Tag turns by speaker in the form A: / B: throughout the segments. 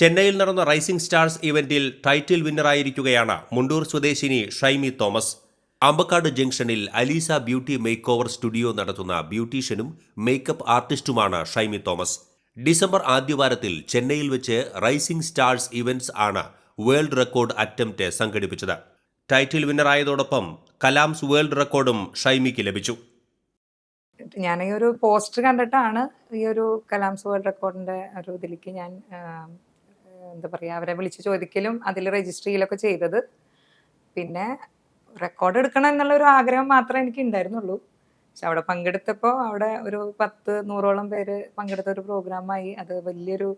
A: ചെന്നൈയിൽ നടന്ന rising stars ഇവന്റിൽ ടൈറ്റിൽ വിന്നറായിരിക്കുകയാണ് മുണ്ടൂർ സ്വദേശിനി ഷൈമി തോമസ്. അമ്പക്കാട് ജംഗ്ഷനിൽ Aleesa beauty make over studio നടത്തുന്ന ബ്യൂട്ടീഷ്യനും മേക്കപ്പ് ആർട്ടിസ്റ്റുമാണ് ഷൈമി തോമസ്. ഡിസംബർ ആദ്യവാരത്തിൽ ചെന്നൈയിൽ വെച്ച് റൈസിംഗ് സ്റ്റാർസ് ഇവന്റ്സ് ആണ് വേൾഡ് റെക്കോർഡ് അറ്റംപ്റ്റ് സംഘടിപ്പിച്ചത്. ടൈറ്റിൽ വിന്നറായതോടൊപ്പം കലാംസ് വേൾഡ് റെക്കോർഡും ഷൈമിക്ക് ലഭിച്ചു.
B: ഞാൻ ഈ ഒരു പോസ്റ്റർ കണ്ടിട്ടാണ് ഈ ഒരു കലാംസ് വേൾഡ് റെക്കോർഡിന്റെ ഒരു ഇതിലേക്ക് ഞാൻ എന്താ പറയുക അവരെ വിളിച്ച് ചോദിക്കലും അതിൽ രജിസ്റ്റർ ചെയ്യലൊക്കെ ചെയ്തത്. പിന്നെ റെക്കോർഡ് എടുക്കണം എന്നുള്ള ഒരു ആഗ്രഹം മാത്രമേ എനിക്ക് ഉണ്ടായിരുന്നുള്ളൂ പക്ഷെ അവിടെ പങ്കെടുത്തപ്പോൾ അവിടെ ഒരു പത്ത് നൂറോളം പേര് പങ്കെടുത്ത ഒരു പ്രോഗ്രാമായി അത് വലിയൊരു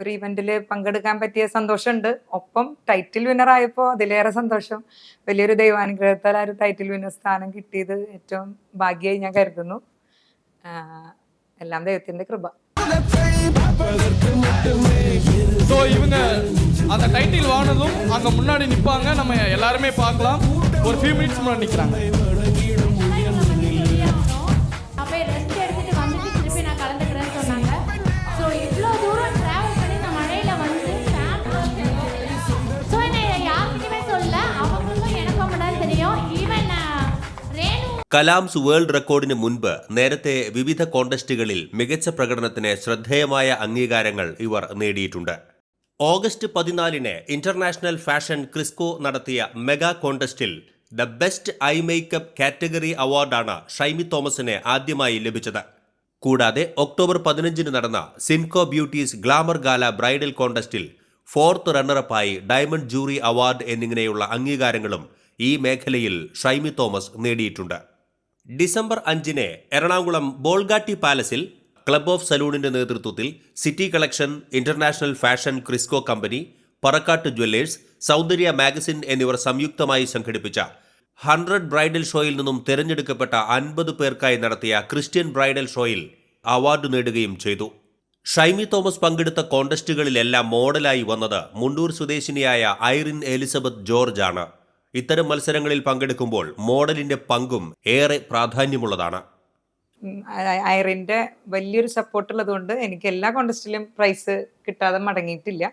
B: ഒരു ഇവന്റിൽ പങ്കെടുക്കാൻ പറ്റിയ സന്തോഷമുണ്ട് ഒപ്പം ടൈറ്റിൽ വിന്നർ ആയപ്പോൾ അതിലേറെ സന്തോഷം. വലിയൊരു ദൈവാനുഗ്രഹത്താൽ ആ ഒരു ടൈറ്റിൽ വിന്നർ സ്ഥാനം കിട്ടിയത് ഏറ്റവും ഭാഗ്യമായി ഞാൻ കരുതുന്നു. എല്ലാം ദൈവത്തിന്റെ കൃപ.
C: ஸோ இவங்க அந்த டைட்டில் வாங்கினதும் அங்கே முன்னாடி நிற்பாங்க நம்ம எல்லாருமே பார்க்கலாம். ஒரு ஃபியூ மினிட்ஸ் முன்னாடி
D: நிற்கிறாங்க
A: കലാംസ് വേൾഡ് റെക്കോർഡിന് മുൻപ് നേരത്തെ വിവിധ കോണ്ടസ്റ്റുകളിൽ മികച്ച പ്രകടനത്തിന് ശ്രദ്ധേയമായ അംഗീകാരങ്ങൾ ഇവർ നേടിയിട്ടുണ്ട്. ഓഗസ്റ്റ് പതിനാലിന് ഇന്റർനാഷണൽ ഫാഷൻ ക്രിസ്കോ നടത്തിയ mega കോണ്ടസ്റ്റിൽ the best eye makeup category അവാർഡാണ് ഷൈമി തോമസിന് ആദ്യമായി ലഭിച്ചത്. കൂടാതെ ഒക്ടോബർ പതിനഞ്ചിന് നടന്ന Cinco beauties glamour gala bridal കോണ്ടസ്റ്റിൽ fourth റണ്ണറപ്പായി ഡയമണ്ട് ജൂറി അവാർഡ് എന്നിങ്ങനെയുള്ള അംഗീകാരങ്ങളും ഈ മേഖലയിൽ ഷൈമി തോമസ് നേടിയിട്ടുണ്ട്. ഡിസംബർ അഞ്ചിന് എറണാകുളം ബോൾഗാട്ടി പാലസിൽ ക്ലബ് ഓഫ് സലൂണിന്റെ നേതൃത്വത്തിൽ city collection international fashion Crisco company Parakkat jewellers Saundarya magazine എന്നിവർ സംയുക്തമായി സംഘടിപ്പിച്ച ഹൺഡ്രഡ് ബ്രൈഡൽ ഷോയിൽ നിന്നും തിരഞ്ഞെടുക്കപ്പെട്ട അൻപത് പേർക്കായി നടത്തിയ ക്രിസ്ത്യൻ ബ്രൈഡൽ ഷോയിൽ അവാർഡ് നേടുകയും ചെയ്തു. ഷൈമി തോമസ് പങ്കെടുത്ത കോണ്ടസ്റ്റുകളിലെല്ലാം മോഡലായി വന്നത് മുണ്ടൂർ സ്വദേശിനിയായ ഐറിൻ എലിസബത്ത് ജോർജ് ആണ് ഇത്തരം മത്സരങ്ങളിൽ പങ്കെടുക്കുമ്പോൾ മോഡലിന്റെ പങ്കും ഏറെ പ്രാധാന്യമുള്ളതാണ്.
B: ഐറിന്റെ വലിയൊരു സപ്പോർട്ട് ഉള്ളതുകൊണ്ട് എനിക്ക് എല്ലാ കോൺടെസ്റ്റിലും പ്രൈസ് കിട്ടാതെ മടങ്ങിയിട്ടില്ല.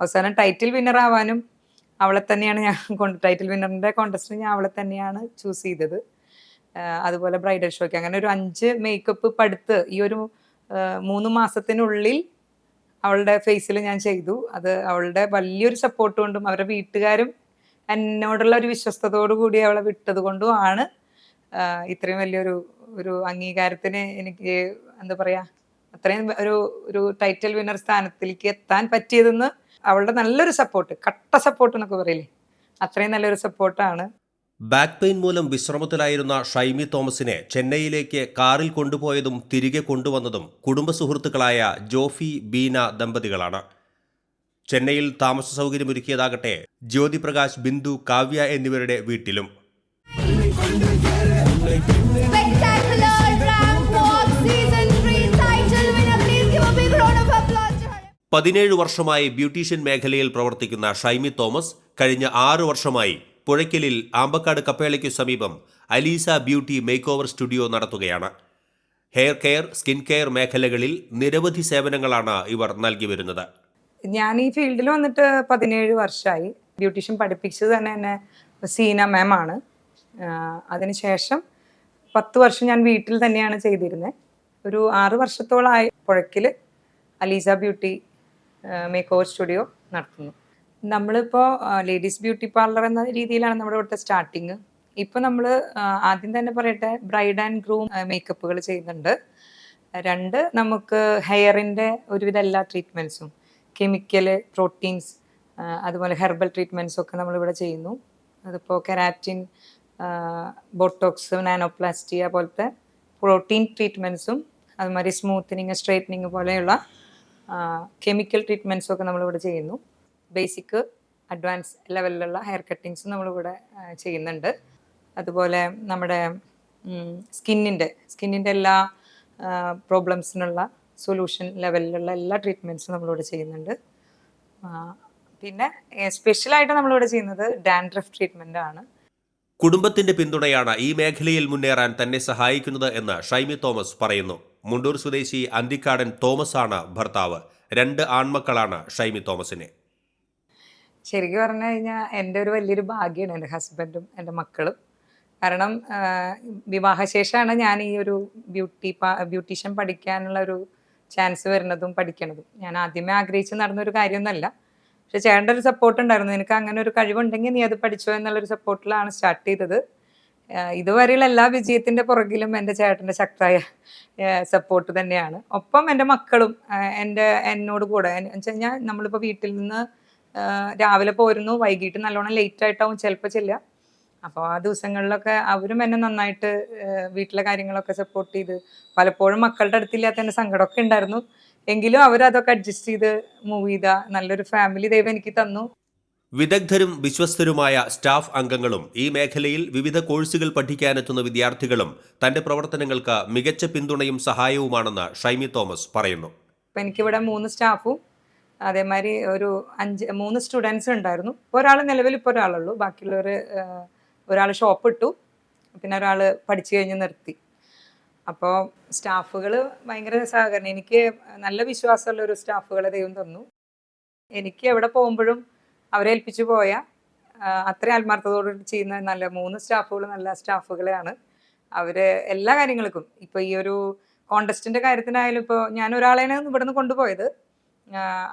B: അവസാനം ടൈറ്റിൽ വിന്നർ ആവാനും അവളെ തന്നെയാണ് ഞാൻ ടൈറ്റിൽ വിന്നറിന്റെ കോൺടെസ്റ്റിൽ ഞാൻ അവളെ തന്നെയാണ് ചൂസ് ചെയ്തത്. അതുപോലെ ബ്രൈഡൽ ഷോയ്ക്ക് അങ്ങനെ ഒരു അഞ്ച് മേക്കപ്പ് പടുത്ത് ഈ ഒരു മൂന്ന് മാസത്തിനുള്ളിൽ അവളുടെ ഫേസിൽ ഞാൻ ചെയ്തു. അത് അവളുടെ വലിയൊരു സപ്പോർട്ട് കൊണ്ടും അവരുടെ വീട്ടുകാരും എന്നോടുള്ള ഒരു വിശ്വസ്തയോടു കൂടി അവളെ വിട്ടത് കൊണ്ടും ആണ്. ഇത്രയും വലിയൊരു ഒരു അംഗീകാരത്തിന് എനിക്ക് എന്താ പറയാ അത്രയും ഒരു ഒരു ടൈറ്റിൽ വിന്നർ സ്ഥാനത്തിലേക്ക് എത്താൻ പറ്റിയതെന്ന് അവളുടെ നല്ലൊരു സപ്പോർട്ട് കട്ട സപ്പോർട്ട് എന്നൊക്കെ പറയില്ലേ? അത്രയും നല്ലൊരു സപ്പോർട്ടാണ്
A: ബാക്ക് പെയിൻ മൂലം വിശ്രമത്തിലായിരുന്ന ഷൈമി തോമസിനെ ചെന്നൈയിലേക്ക് കാറിൽ കൊണ്ടുപോയതും തിരികെ കൊണ്ടുവന്നതും കുടുംബ സുഹൃത്തുക്കളായ ജോഫി ബീന ദമ്പതികളാണ്. ചെന്നൈയിൽ താമസ സൗകര്യമൊരുക്കിയതാകട്ടെ ജ്യോതിപ്രകാശ് ബിന്ദു കാവ്യ എന്നിവരുടെ വീട്ടിലും
D: Spectacular Rank Walk Season 3 title winner. Please give a big round of applause to her.
A: പതിനേഴ് വർഷമായി ബ്യൂട്ടീഷ്യൻ മേഖലയിൽ പ്രവർത്തിക്കുന്ന ഷൈമി തോമസ് കഴിഞ്ഞ ആറു വർഷമായി പുഴയ്ക്കലിൽ ആമ്പക്കാട് കപ്പേളയ്ക്കു സമീപം Aleesa beauty make over studio നടത്തുകയാണ് ഹെയർ കെയർ സ്കിൻ കെയർ മേഖലകളിൽ നിരവധി സേവനങ്ങളാണ് ഇവർ നൽകി വരുന്നത്
B: ഞാൻ ഈ ഫീൽഡിൽ വന്നിട്ട് പതിനേഴ് വർഷമായി ബ്യൂട്ടീഷ്യൻ പഠിപ്പിച്ചത് തന്നെ എന്നെ സീന മാം ആണ്. അതിനുശേഷം പത്ത് വർഷം ഞാൻ വീട്ടിൽ തന്നെയാണ് ചെയ്തിരുന്നത് ഒരു ആറ് വർഷത്തോളമായി പുഴക്കിൽ Aleesa beauty make over studio നടത്തുന്നു. നമ്മളിപ്പോൾ ലേഡീസ് ബ്യൂട്ടി പാർലർ എന്ന രീതിയിലാണ് നമ്മുടെ ഇവിടുത്തെ സ്റ്റാർട്ടിങ് ഇപ്പോൾ നമ്മൾ ആദ്യം തന്നെ പറയട്ടെ ബ്രൈഡ് ആൻഡ് ഗ്രൂം മേക്കപ്പുകൾ ചെയ്യുന്നുണ്ട്. രണ്ട് നമുക്ക് ഹെയറിന്റെ ഒരുവിധ എല്ലാ ട്രീറ്റ്മെന്റ്സും കെമിക്കൽ പ്രോട്ടീൻസ് അതുപോലെ ഹെർബൽ ട്രീറ്റ്മെന്റ്സ് ഒക്കെ നമ്മളിവിടെ ചെയ്യുന്നു. അതിപ്പോൾ കെരാറ്റിൻ ബോട്ടോക്സ് നാനോപ്ലാസ്റ്റിയ പോലത്തെ പ്രോട്ടീൻ ട്രീറ്റ്മെന്റ്സും അതുമാതിരി സ്മൂത്തനിങ് സ്ട്രൈറ്റനിങ് പോലെയുള്ള കെമിക്കൽ ട്രീറ്റ്മെന്റ്സും ഒക്കെ നമ്മളിവിടെ ചെയ്യുന്നു. ബേസിക് അഡ്വാൻസ് ലെവലിലുള്ള ഹെയർ കട്ടിങ്സും നമ്മളിവിടെ ചെയ്യുന്നുണ്ട്. അതുപോലെ നമ്മുടെ സ്കിന്നിന്റെ സ്കിന്നിന്റെ എല്ലാ പ്രോബ്ലംസിനുള്ള സൊല്യൂഷൻ ലെവലിലുള്ള എല്ലാ ട്രീറ്റ്മെന്റ്സും നമ്മളിവിടെ ചെയ്യുന്നുണ്ട്. പിന്നെ സ്പെഷ്യലായിട്ട് നമ്മളിവിടെ ചെയ്യുന്നത് ഡാൻഡ്രഫ് ട്രീറ്റ്മെന്റ് ആണ്.
A: കുടുംബത്തിന്റെ പിന്തുണയാണ് ഈ മേഖലയിൽ മുന്നേറാൻ തന്നെ സഹായിക്കുന്നത് എന്ന് ഷൈമി തോമസ് പറയുന്നു. മുണ്ടൂർ സ്വദേശി അന്തിക്കാടൻ തോമസ് ആണ് ഭർത്താവ്. രണ്ട് ആൺമക്കളാണ് ഷൈമി തോമസിനെ.
B: ശരിക്കും പറഞ്ഞു കഴിഞ്ഞാൽ എന്റെ ഒരു വലിയൊരു ഭാഗ്യമാണ് എന്റെ ഹസ്ബൻഡും എന്റെ മക്കളും. കാരണം വിവാഹശേഷമാണ് ഞാൻ ഈ ഒരു ബ്യൂട്ടി ബ്യൂട്ടീഷ്യൻ പഠിക്കാനുള്ള ഒരു ചാൻസ് വരുന്നതും പഠിക്കണതും. ഞാൻ ആദ്യമേ ആഗ്രഹിച്ച് നടന്നൊരു കാര്യമൊന്നുമല്ല. പക്ഷെ ചേട്ടന്റെ ഒരു സപ്പോർട്ട് ഉണ്ടായിരുന്നു. നിനക്ക് അങ്ങനെ ഒരു കഴിവുണ്ടെങ്കിൽ നീ അത് പഠിച്ചോ എന്നുള്ളൊരു സപ്പോർട്ടിലാണ് സ്റ്റാർട്ട് ചെയ്തത്. ഇതുവരെയുള്ള എല്ലാ വിജയത്തിന്റെ പുറകിലും എന്റെ ചേട്ടന്റെ ശക്തമായ സപ്പോർട്ട് തന്നെയാണ്. ഒപ്പം എന്റെ മക്കളും എന്റെ എന്നോട് കൂടെ. എന്ന് വെച്ച് കഴിഞ്ഞാൽ നമ്മളിപ്പോൾ വീട്ടിൽ നിന്ന് രാവിലെ പോരുന്നു. വൈകിട്ട് നല്ലോണം ലേറ്റ് ആയിട്ടാവും. ചിലപ്പോൾ ചെല്ലുക. അപ്പോൾ ആ ദിവസങ്ങളിലൊക്കെ അവരും എന്നെ നന്നായിട്ട് വീട്ടിലെ കാര്യങ്ങളൊക്കെ സപ്പോർട്ട് ചെയ്ത് പലപ്പോഴും മക്കളുടെ അടുത്തില്ലാത്ത എന്റെ സങ്കടമൊക്കെ ഉണ്ടായിരുന്നു. എങ്കിലും അവരതൊക്കെ അഡ്ജസ്റ്റ് ചെയ്ത് മൂവ് ചെയ്ത നല്ലൊരു ഫാമിലി ദൈവം എനിക്ക് തന്നു.
A: വിദഗ്ധരും വിശ്വസ്തരുമായ സ്റ്റാഫ് അംഗങ്ങളും ഈ മേഖലയിൽ വിവിധ കോഴ്സുകൾ പഠിക്കാനെത്തുന്ന വിദ്യാർത്ഥികളും തന്റെ പ്രവർത്തനങ്ങൾക്ക് മികച്ച പിന്തുണയും സഹായവുമാണെന്ന് ഷൈമി തോമസ് പറയുന്നു.
B: ഇപ്പം എനിക്കിവിടെ മൂന്ന് സ്റ്റാഫും അതേമാതിരി ഒരു അഞ്ച് മൂന്ന് സ്റ്റുഡൻസ് ഉണ്ടായിരുന്നു. ഒരാൾ നിലവിൽ ഇപ്പോൾ ഒരാളുള്ളൂ. ബാക്കിയുള്ളവർ ഒരാൾ ഷോപ്പ് ഇട്ടു പിന്നെ ഒരാൾ പഠിച്ചു കഴിഞ്ഞ് നിർത്തി. അപ്പോൾ സ്റ്റാഫുകൾ ഭയങ്കര സഹകരണം. എനിക്ക് നല്ല വിശ്വാസമുള്ള ഒരു സ്റ്റാഫുകളെ ദൈവം തന്നു. എനിക്ക് എവിടെ പോകുമ്പോഴും അവരെ ഏൽപ്പിച്ചു പോയ അത്രയും ആത്മാർത്ഥതയോട് ചെയ്യുന്ന നല്ല മൂന്ന് സ്റ്റാഫുകൾ നല്ല സ്റ്റാഫുകളെയാണ്. അവർ എല്ലാ കാര്യങ്ങൾക്കും. ഇപ്പോൾ ഈ ഒരു കോണ്ടസ്റ്റിന്റെ കാര്യത്തിനായാലും ഇപ്പോൾ ഞാൻ ഒരാളെയാണ് ഇവിടെ നിന്ന് കൊണ്ടുപോയത്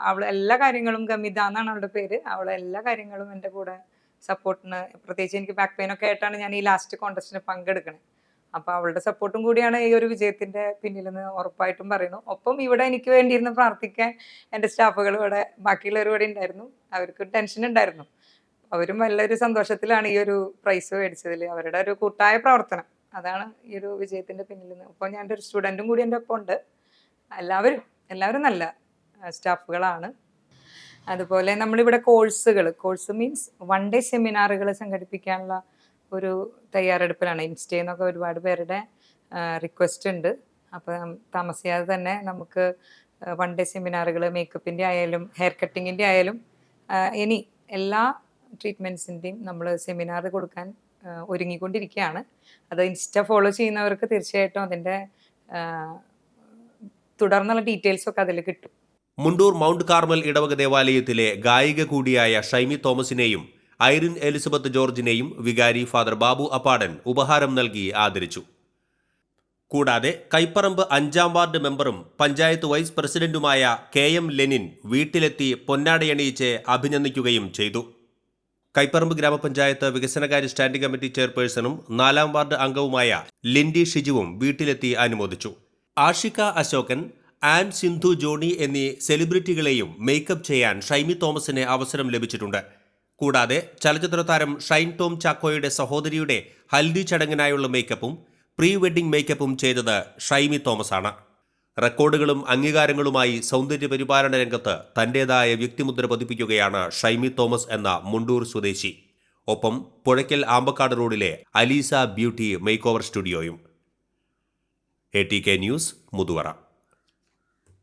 B: അവൾ എല്ലാ കാര്യങ്ങളും ഗമിത എന്നാണ് അവളുടെ പേര്. അവൾ എല്ലാ കാര്യങ്ങളും എന്റെ കൂടെ സപ്പോർട്ടിന് പ്രത്യേകിച്ച് എനിക്ക് ബാക്ക് പെയിൻ ഒക്കെ ആയിട്ടാണ് ഞാൻ ഈ ലാസ്റ്റ് കോണ്ടസ്റ്റിന് പങ്കെടുക്കുന്നത് അപ്പോൾ അവളുടെ സപ്പോർട്ടും കൂടിയാണ് ഈ ഒരു വിജയത്തിന്റെ പിന്നിലെന്ന് ഉറപ്പായിട്ടും പറയുന്നു. ഒപ്പം ഇവിടെ എനിക്ക് വേണ്ടിയിരുന്ന് പ്രാർത്ഥിക്കാൻ എന്റെ സ്റ്റാഫുകൾ ഇവിടെ ബാക്കിയുള്ളവർ ഇവിടെ ഉണ്ടായിരുന്നു. അവർക്ക് ടെൻഷൻ ഉണ്ടായിരുന്നു. അവരും വല്ലൊരു സന്തോഷത്തിലാണ് ഈ ഒരു പ്രൈസ് മേടിച്ചതിൽ. അവരുടെ ഒരു കൂട്ടായ പ്രവർത്തനം. അതാണ് ഈ ഒരു വിജയത്തിന്റെ പിന്നിൽ നിന്ന് ഒപ്പം ഞാൻ ഒരു സ്റ്റുഡന്റും കൂടി എന്റെ ഒപ്പം ഉണ്ട്. എല്ലാവരും എല്ലാവരും നല്ല സ്റ്റാഫുകളാണ് അതുപോലെ നമ്മളിവിടെ കോഴ്സുകൾ കോഴ്സ് മീൻസ് വൺ ഡേ സെമിനാറുകൾ സംഘടിപ്പിക്കാനുള്ള ഒരു തയ്യാറെടുപ്പിലാണ്. ഇൻസ്റ്റേ എന്നൊക്കെ ഒരുപാട് പേരുടെ റിക്വസ്റ്റ് ഉണ്ട്. അപ്പം താമസിയാതെ തന്നെ നമുക്ക് വൺ ഡേ സെമിനാറുകൾ മേക്കപ്പിന്റെ ആയാലും ഹെയർ കട്ടിങ്ങിന്റെ ആയാലും ഇനി എല്ലാ ട്രീറ്റ്മെന്റ്സിന്റെയും നമ്മൾ സെമിനാർ കൊടുക്കാൻ ഒരുങ്ങിക്കൊണ്ടിരിക്കുകയാണ് അത് ഇൻസ്റ്റ ഫോളോ ചെയ്യുന്നവർക്ക് തീർച്ചയായിട്ടും അതിന്റെ തുടർന്നുള്ള ഡീറ്റെയിൽസൊക്കെ അതിൽ കിട്ടും.
A: മുണ്ടൂർ മൗണ്ട് കാർമൽ ഇടവക ദേവാലയത്തിലെ ഗായിക കൂടിയായ ഷൈമി തോമസിനെയും ഐറിൻ എലിസബത്ത് ജോർജിനെയും വികാരി ഫാദർ ബാബു അപ്പാടൻ ഉപഹാരം നൽകി ആദരിച്ചു. കൂടാതെ കൈപ്പറമ്പ് അഞ്ചാം വാർഡ് മെമ്പറും പഞ്ചായത്ത് വൈസ് പ്രസിഡന്റുമായ കെ എം ലെനിൻ വീട്ടിലെത്തി പൊന്നാടയണിയിച്ച് അഭിനന്ദിക്കുകയും ചെയ്തു. കൈപ്പറമ്പ് ഗ്രാമപഞ്ചായത്ത് വികസനകാര്യ സ്റ്റാൻഡിംഗ് കമ്മിറ്റി ചെയർപേഴ്സണും നാലാം വാർഡ് അംഗവുമായ ലിൻഡി ഷിജുവും വീട്ടിലെത്തി അനുമോദിച്ചു. ആഷിക അശോകൻ ആൻ സിന്ധു ജോണി എന്നീ സെലിബ്രിറ്റികളെയും മേക്കപ്പ് ചെയ്യാൻ ഷൈമി തോമസിന് അവസരം ലഭിച്ചിട്ടുണ്ട്. കൂടാതെ ചലച്ചിത്ര താരം ഷൈൻ ടോം ചാക്കോയുടെ സഹോദരിയുടെ ഹൽദി ചടങ്ങിനായുള്ള മേക്കപ്പും പ്രീ വെഡിംഗ് മേക്കപ്പും ചെയ്തത് ഷൈമി തോമസാണ്. റെക്കോർഡുകളും അംഗീകാരങ്ങളുമായി സൗന്ദര്യ പരിപാലന രംഗത്ത് തന്റേതായ വ്യക്തിമുദ്ര പതിപ്പിക്കുകയാണ് ഷൈമി തോമസ് എന്ന മുണ്ടൂർ സ്വദേശി. ഒപ്പം പുഴയ്ക്കൽ ആമ്പക്കാട് റോഡിലെ Aleesa beauty make over സ്റ്റുഡിയോയും. A T K news Muthuvara.